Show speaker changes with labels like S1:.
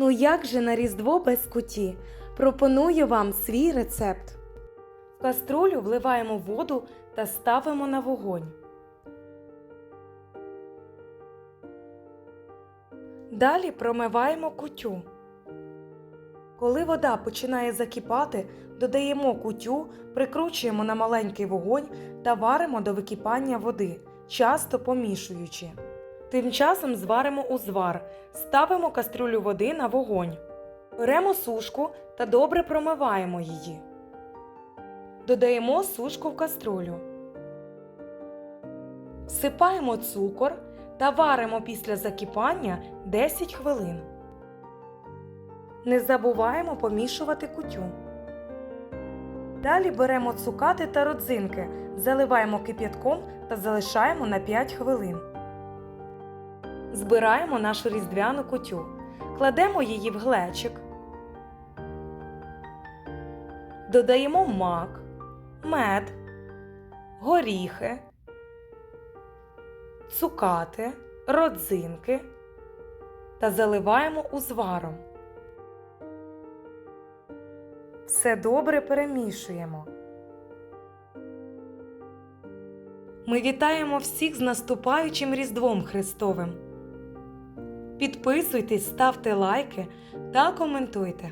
S1: Ну як же на Різдво без куті? Пропоную вам свій рецепт. В каструлю вливаємо воду та ставимо на вогонь. Далі промиваємо кутю. Коли вода починає закипати, додаємо кутю, прикручуємо на маленький вогонь та варимо до википання води, часто помішуючи. Тим часом зваримо узвар, ставимо кастрюлю води на вогонь. Беремо сушку та добре промиваємо її. Додаємо сушку в каструлю. Всипаємо цукор та варимо після закипання 10 хвилин. Не забуваємо помішувати кутю. Далі беремо цукати та родзинки, заливаємо кип'ятком та залишаємо на 5 хвилин. Збираємо нашу різдвяну кутю. Кладемо її в глечик. Додаємо мак, мед, горіхи, цукати, родзинки та заливаємо узваром. Все добре перемішуємо. Ми вітаємо всіх з наступаючим Різдвом Христовим. Підписуйтесь, ставте лайки та коментуйте.